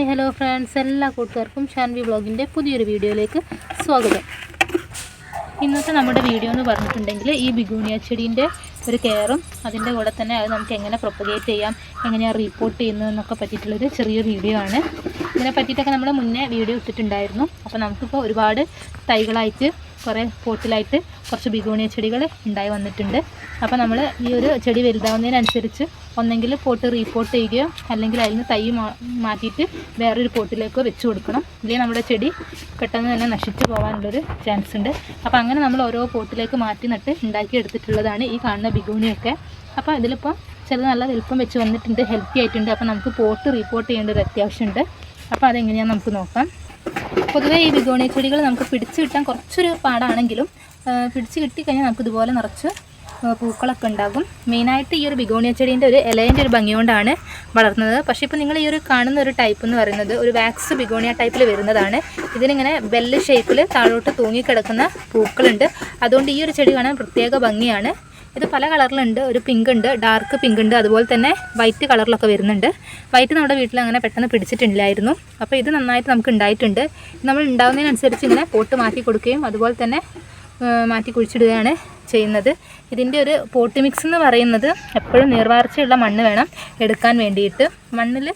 Hi hello friends. എല്ലാ കൂട്ടുകാർക്കും ഷാൻവി വ്ളോഗിന്റെ പുതിയൊരു വീഡിയോയിലേക്ക് സ്വാഗതം. ഇന്നത്തെ നമ്മുടെ വീഡിയോ എന്ന് പറഞ്ഞിട്ടുണ്ടെങ്കിൽ ഈ ബിഗൂണിയ ചെടീന്റെ ഒരു കെയറും അതിന്റെ കൂടെ തന്നെ അത് നമുക്ക് എങ്ങനെ പ്രൊപ്പഗേറ്റ് ചെയ്യാം എങ്ങനെയാണ് റിപ്പോർട്ട് ചെയ്യുന്നതെന്നൊക്കെ പറ്റിയിട്ടുള്ളൊരു ചെറിയൊരു വീഡിയോ ആണ്. ഇതിനെ പറ്റിയിട്ടൊക്കെ നമ്മൾ മുന്നേ വീഡിയോ ഇട്ടിട്ടുണ്ടായിരുന്നു. അപ്പോൾ നമുക്കിപ്പോൾ ഒരുപാട് തൈകളായിട്ട് കുറേ പോട്ടിലായിട്ട് കുറച്ച് ബിഗോണിയ ചെടികൾ ഉണ്ടായി വന്നിട്ടുണ്ട്. അപ്പോൾ നമ്മൾ ഈ ഒരു ചെടി വലുതാവുന്നതിനനുസരിച്ച് ഒന്നെങ്കിൽ പോട്ട് റീപോട്ട് ചെയ്യുകയോ അല്ലെങ്കിൽ അതിൽ നിന്ന് തൈ മാറ്റിയിട്ട് വേറൊരു പോട്ടിലേക്ക് വെച്ച് കൊടുക്കണം. ഇല്ലേ നമ്മുടെ ചെടി പെട്ടെന്ന് തന്നെ നശിച്ചു പോകാനുള്ളൊരു ചാൻസ് ഉണ്ട്. അപ്പോൾ അങ്ങനെ നമ്മൾ ഓരോ പോട്ടിലേക്ക് മാറ്റി നട്ട് ഉണ്ടാക്കി എടുത്തിട്ടുള്ളതാണ് ഈ കാണുന്ന ബിഗോണിയൊക്കെ. അപ്പോൾ അതിലിപ്പം ചിലത് നല്ല വലുപ്പം വെച്ച് വന്നിട്ടുണ്ട് ഹെൽത്തി ആയിട്ടുണ്ട്. അപ്പോൾ നമുക്ക് പോട്ട് റീപോർട്ട് ചെയ്യേണ്ട ഒരു അത്യാവശ്യമുണ്ട്. അപ്പോൾ അതെങ്ങനെയാണെന്ന് നമുക്ക് നോക്കാം. പൊതുവേ ഈ ബിഗോണിയ ചെടികൾ നമുക്ക് പിടിച്ചു കിട്ടാൻ കുറച്ചൊരു പാടാണെങ്കിലും പിടിച്ചു കിട്ടിക്കഴിഞ്ഞാൽ നമുക്ക് ഇതുപോലെ നിറച്ച് പൂക്കളൊക്കെ ഉണ്ടാകും. മെയിനായിട്ട് ഈ ഒരു ബിഗോണിയ ചെടീന്റെ ഒരു ഇലേന്റെ ഒരു ഭംഗി കൊണ്ടാണ് വളർന്നത്. പക്ഷേ ഇപ്പോൾ നിങ്ങൾ ഈ ഒരു കാണുന്ന ഒരു ടൈപ്പ് എന്ന് പറയുന്നത് ഒരു വാക്സ് ബിഗോണിയ ടൈപ്പിൽ വരുന്നതാണ്. ഇതിനിങ്ങനെ ബെല്ല് ഷേപ്പിൽ താഴോട്ട് തൂങ്ങിക്കിടക്കുന്ന പൂക്കളുണ്ട്. അതുകൊണ്ട് ഈ ഒരു ചെടി കാണാൻ പ്രത്യേക ഭംഗിയാണ്. ഇത് പല കളറിലുണ്ട്. ഒരു പിങ്ക് ഉണ്ട് ഡാർക്ക് പിങ്ക് ഉണ്ട് അതുപോലെ തന്നെ വൈറ്റ് കളറിലൊക്കെ വരുന്നുണ്ട്. വൈറ്റ് നമ്മുടെ വീട്ടിൽ അങ്ങനെ പെട്ടെന്ന് പിടിച്ചിട്ടില്ലായിരുന്നു. അപ്പോൾ ഇത് നന്നായിട്ട് നമുക്ക് ഉണ്ടായിട്ടുണ്ട്. നമ്മൾ ഉണ്ടാകുന്നതിനനുസരിച്ച് ഇങ്ങനെ പോട്ട് മാറ്റി കൊടുക്കുകയും അതുപോലെ തന്നെ മാറ്റി കുഴിച്ചിടുകയാണ് ചെയ്യുന്നത്. ഇതിന്റെ ഒരു പോട്ട് മിക്സ് എന്ന് പറയുന്നത് എപ്പോഴും നീർവാർച്ചയുള്ള മണ്ണ് വേണം എടുക്കാൻ വേണ്ടിയിട്ട്. മണ്ണിൽ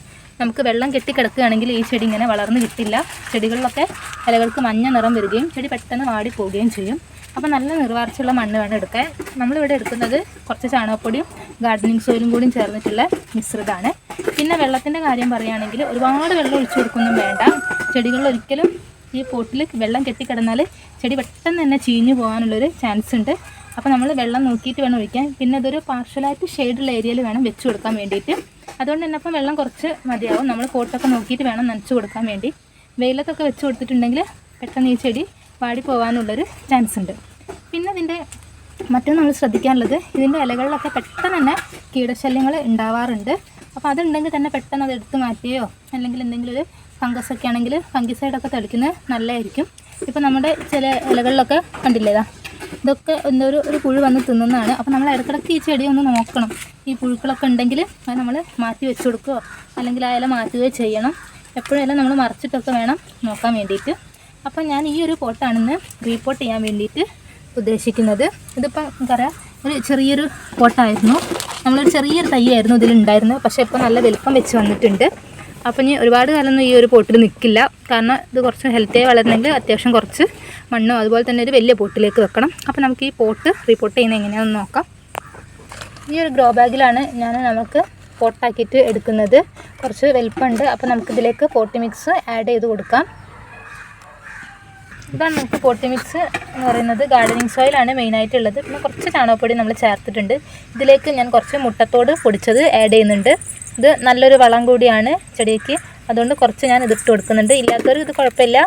നമുക്ക് വെള്ളം കെട്ടിക്കിടക്കുകയാണെങ്കിൽ ഈ ചെടി ഇങ്ങനെ വളർന്നു കിട്ടില്ല. ചെടികളിലൊക്കെ ഇലകൾക്ക് മഞ്ഞ നിറം വരികയും ചെടി പെട്ടെന്ന് വാടി പോവുകയും ചെയ്യും. അപ്പോൾ നല്ല നിർവാർച്ചയുള്ള മണ്ണ് വേണം എടുക്കാൻ നമ്മളിവിടെ എടുക്കുന്നത് കുറച്ച് ചാണകപ്പൊടിയും ഗാർഡനിങ് സോയിലും കൂടിയും ചേർന്നിട്ടുള്ള മിശ്രിതമാണ്. പിന്നെ വെള്ളത്തിന്റെ കാര്യം പറയുകയാണെങ്കിൽ ഒരുപാട് വെള്ളം ഒഴിച്ചു കൊടുക്കൊന്നും വേണ്ട. ചെടികളിൽ ഒരിക്കലും ഈ പോട്ടിൽ വെള്ളം കെട്ടിക്കിടന്നാൽ ചെടി പെട്ടെന്ന് തന്നെ ചീഞ്ഞു പോകാനുള്ളൊരു ചാൻസ് ഉണ്ട്. അപ്പോൾ നമ്മൾ വെള്ളം നോക്കിയിട്ട് വേണം ഒഴിക്കാൻ. പിന്നെ അതൊരു പാർഷ്യലായിട്ട് ഷെയ്ഡുള്ള ഏരിയയിൽ വേണം വെച്ച് കൊടുക്കാൻ വേണ്ടിയിട്ട്. അതുകൊണ്ട് തന്നെ അപ്പം വെള്ളം കുറച്ച് മതിയാവും. നമ്മൾ പോട്ടൊക്കെ നോക്കിയിട്ട് വേണം നനച്ച് കൊടുക്കാൻ വേണ്ടി. വെയിലത്തൊക്കെ വെച്ച് കൊടുത്തിട്ടുണ്ടെങ്കിൽ പെട്ടെന്ന് ഈ ചെടി വാടി പോകാനുള്ളൊരു ചാൻസ് ഉണ്ട് പിന്നെ ഇതിന്റെ മറ്റൊന്ന് നമ്മൾ ശ്രദ്ധിക്കാനുള്ളത് ഇതിന്റെ ഇലകളിലൊക്കെ പെട്ടെന്ന് തന്നെ കീടശല്യങ്ങൾ ഉണ്ടാവാറുണ്ട്. അപ്പോൾ അതുണ്ടെങ്കിൽ തന്നെ പെട്ടെന്ന് അത് എടുത്ത് മാറ്റുകയോ അല്ലെങ്കിൽ എന്തെങ്കിലും ഒരു ഫംഗസ് ഒക്കെ ആണെങ്കിൽ ഫംഗിസൈഡൊക്കെ തളിക്കുന്നത് നല്ലതായിരിക്കും. ഇപ്പോൾ നമ്മുടെ ചില ഇലകളിലൊക്കെ കണ്ടില്ലേതാ ഇതൊക്കെ എന്തോ ഒരു ഒരു പുഴു വന്ന് തിന്നുന്നതാണ്. അപ്പോൾ നമ്മൾ ഇടയ്ക്കിടയ്ക്ക് ഈ ചെടി ഒന്ന് നോക്കണം. ഈ പുഴുക്കളൊക്കെ ഉണ്ടെങ്കിൽ അത് നമ്മൾ മാറ്റി വെച്ച് കൊടുക്കുകയോ അല്ലെങ്കിൽ ആ ഇല മാറ്റുകയോ ചെയ്യണം. എപ്പോഴും ഇല നമ്മൾ മറിച്ചിട്ടൊക്കെ വേണം നോക്കാൻ വേണ്ടിയിട്ട്. അപ്പോൾ ഞാൻ ഈ ഒരു പോട്ടാണെന്ന് റീപോർട്ട് ചെയ്യാൻ വേണ്ടിയിട്ട് ഉദ്ദേശിക്കുന്നത്. ഇതിപ്പോൾ പറയുക ഒരു ചെറിയൊരു പോട്ടായിരുന്നു. നമ്മളൊരു ചെറിയൊരു തൈയായിരുന്നു ഇതിലുണ്ടായിരുന്നത്. പക്ഷേ ഇപ്പോൾ നല്ല വലുപ്പം വെച്ച് വന്നിട്ടുണ്ട്. അപ്പം ഇനി ഒരുപാട് കാലമൊന്നും ഈ ഒരു പോട്ടിൽ നിൽക്കില്ല കാരണം ഇത് കുറച്ച് ഹെൽത്തിയായി വളരണമെങ്കിൽ അത്യാവശ്യം കുറച്ച് മണ്ണും അതുപോലെ തന്നെ ഒരു വലിയ പോട്ടിലേക്ക് വെക്കണം. അപ്പം നമുക്ക് ഈ പോട്ട് റിപ്പോർട്ട് ചെയ്യുന്നത് എങ്ങനെയാണെന്ന് നോക്കാം. ഈ ഒരു ഗ്രോ ബാഗിലാണ് ഞാൻ നമുക്ക് പോട്ടാക്കിയിട്ട് എടുക്കുന്നത്. കുറച്ച് വലിപ്പമുണ്ട്. അപ്പോൾ നമുക്കിതിലേക്ക് പോട്ടി മിക്സ് ആഡ് ചെയ്ത് കൊടുക്കാം. ഇതാണ് നമുക്ക് പോട്ടി മിക്സ് എന്ന് പറയുന്നത്. ഗാർഡനിങ് സോയിലാണ് മെയിൻ ആയിട്ടുള്ളത്. പിന്നെ കുറച്ച് ചാണകപ്പൊടി നമ്മൾ ചേർത്തിട്ടുണ്ട്. ഇതിലേക്ക് ഞാൻ കുറച്ച് മുട്ടത്തോട് പൊടിച്ചത് ആഡ് ചെയ്യുന്നുണ്ട്. ഇത് നല്ലൊരു വളം കൂടിയാണ് ചെടിക്ക്. അതുകൊണ്ട് കുറച്ച് ഞാൻ ഇതിട്ട് കൊടുക്കുന്നുണ്ട്. ഇല്ലാത്തവർ ഇത് കുഴപ്പമില്ല.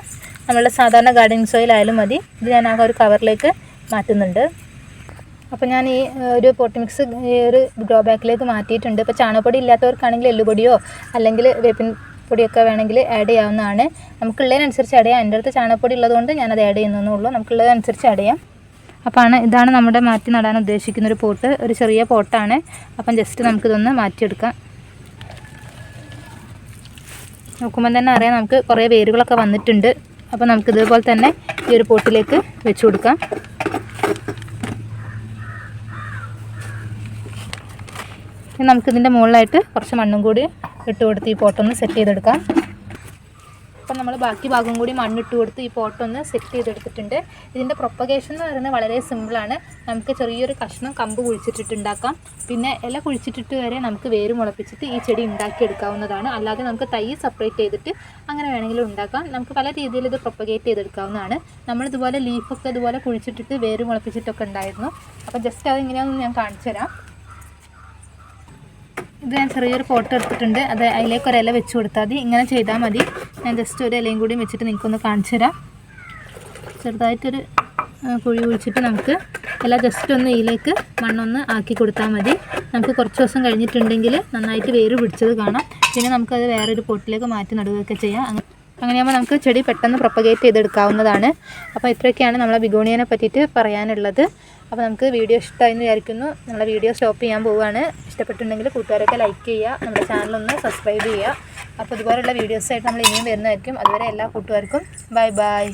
നമ്മളുടെ സാധാരണ ഗാർഡനിങ് സോയിൽ ആയാലും മതി. ഇത് ഞാൻ ആ ഒരു കവറിലേക്ക് മാറ്റുന്നുണ്ട്. അപ്പോൾ ഞാൻ ഈ ഒരു പോട്ടി മിക്സ് ഈ ഒരു ഗ്രോ ബാക്കിലേക്ക് മാറ്റിയിട്ടുണ്ട്. ഇപ്പോൾ ചാണകപ്പൊടി ഇല്ലാത്തവർക്കാണെങ്കിൽ എല്ലുപൊടിയോ അല്ലെങ്കിൽ വേപ്പിൻ പൊടിയൊക്കെ വേണമെങ്കിൽ ആഡ് ചെയ്യാവുന്നതാണ്. നമുക്കുള്ളതിനനുസരിച്ച് ആഡ് എന്റെ അടുത്ത് ചാണകപ്പൊടി ഉള്ളതുകൊണ്ട് ഞാനത് ആഡ് ചെയ്യുന്നതേ ഉള്ളൂ. നമുക്കുള്ളതനുസരിച്ച് ആഡ് ചെയ്യാം. അപ്പോൾ ആണ് ഇതാണ് നമ്മുടെ മാറ്റി നടാൻ ഉദ്ദേശിക്കുന്ന ഒരു പോട്ട്. ഒരു ചെറിയ പോട്ടാണ്. അപ്പം ജസ്റ്റ് നമുക്കിതൊന്ന് മാറ്റിയെടുക്കാം. നോക്കുമ്പോൾ തന്നെ അറിയാം നമുക്ക് കുറേ വേരുകളൊക്കെ വന്നിട്ടുണ്ട്. അപ്പോൾ നമുക്ക് ഇതുപോലെ തന്നെ ഈ ഒരു പോട്ടിലേക്ക് വെച്ച് കൊടുക്കാം. നമുക്കിതിന്റെ മുകളിലായിട്ട് കുറച്ച് മണ്ണും കൂടി ഇട്ട് കൊടുത്ത് ഈ പോട്ടൊന്ന് സെറ്റ് ചെയ്തെടുക്കാം. അപ്പം നമ്മൾ ബാക്കി ഭാഗം കൂടി മണ്ണിട്ട് കൊടുത്ത് ഈ പോട്ടൊന്ന് സെറ്റ് ചെയ്തെടുത്തിട്ടുണ്ട്. ഇതിന്റെ പ്രൊപ്പഗേഷൻ എന്ന് പറയുന്നത് വളരെ സിമ്പിളാണ് നമുക്ക് ചെറിയൊരു കഷ്ണം കമ്പ് കുഴിച്ചിട്ടിട്ടുണ്ടാക്കാം പിന്നെ ഇല കുഴിച്ചിട്ടിട്ട് വരെ നമുക്ക് വേര് മുളപ്പിച്ചിട്ട് ഈ ചെടി ഉണ്ടാക്കിയെടുക്കാവുന്നതാണ് അല്ലാതെ നമുക്ക് തൈ സെപ്പറേറ്റ് ചെയ്തിട്ട് അങ്ങനെ വേണമെങ്കിലും ഉണ്ടാക്കാം. നമുക്ക് പല രീതിയിൽ ഇത് പ്രൊപ്പഗേറ്റ് ചെയ്തെടുക്കാവുന്നതാണ്. നമ്മളിതുപോലെ ലീഫൊക്കെ ഇതുപോലെ കുഴിച്ചിട്ടിട്ട് വേര് മുളപ്പിച്ചിട്ടൊക്കെ ഉണ്ടായിരുന്നു. അപ്പോൾ ജസ്റ്റ് അതെങ്ങനെയാണെന്ന് ഞാൻ കാണിച്ചു തരാം ഇത് ഞാൻ ചെറിയൊരു ഫോട്ടോ എടുത്തിട്ടുണ്ട്. അത് അതിലേക്ക് ഒരില വെച്ച് കൊടുത്താൽ മതി. ഇങ്ങനെ ചെയ്താൽ മതി. ഞാൻ ജസ്റ്റ് ഒരു ഇലയും കൂടി വെച്ചിട്ട് നിങ്ങൾക്കൊന്ന് കാണിച്ചു തരാം. ചെറുതായിട്ടൊരു കുഴി കുഴിച്ചിട്ട് നമുക്ക് ഇല ജസ്റ്റ് ഒന്ന് ഇതിലേക്ക് മണ്ണൊന്ന് ആക്കി കൊടുത്താൽ മതി. നമുക്ക് കുറച്ച് ദിവസം കഴിഞ്ഞിട്ടുണ്ടെങ്കിൽ നന്നായിട്ട് വേര് പിടിച്ചത് കാണാം. പിന്നെ നമുക്കത് വേറൊരു പൊട്ടിലേക്ക് മാറ്റി നടുകയൊക്കെ ചെയ്യാം. അങ്ങ- അങ്ങനെയാകുമ്പോൾ നമുക്ക് ചെടി പെട്ടെന്ന് പ്രൊപ്പഗേറ്റ് ചെയ്തെടുക്കാവുന്നതാണ്. അപ്പോൾ ഇത്രയൊക്കെയാണ് നമ്മളെ ബിഗോണിയനെ പറ്റിയിട്ട് പറയാനുള്ളത്. അപ്പോൾ നമുക്ക് വീഡിയോ ഇഷ്ടമായി എന്ന് വിചാരിക്കുന്നു. നമ്മളെ വീഡിയോ സ്റ്റോപ്പ് ചെയ്യാൻ പോവുകയാണ്. ഇഷ്ടപ്പെട്ടിട്ടുണ്ടെങ്കിൽ കൂട്ടുകാരൊക്കെ ലൈക്ക് ചെയ്യുക. നമ്മുടെ ചാനലൊന്ന് സബ്സ്ക്രൈബ് ചെയ്യുക. അപ്പോൾ ഇതുപോലുള്ള വീഡിയോസായിട്ട് നമ്മൾ ഇനിയും വരുന്നതായിരിക്കും. അതുവരെ എല്ലാ കൂട്ടുകാർക്കും ബൈ ബൈ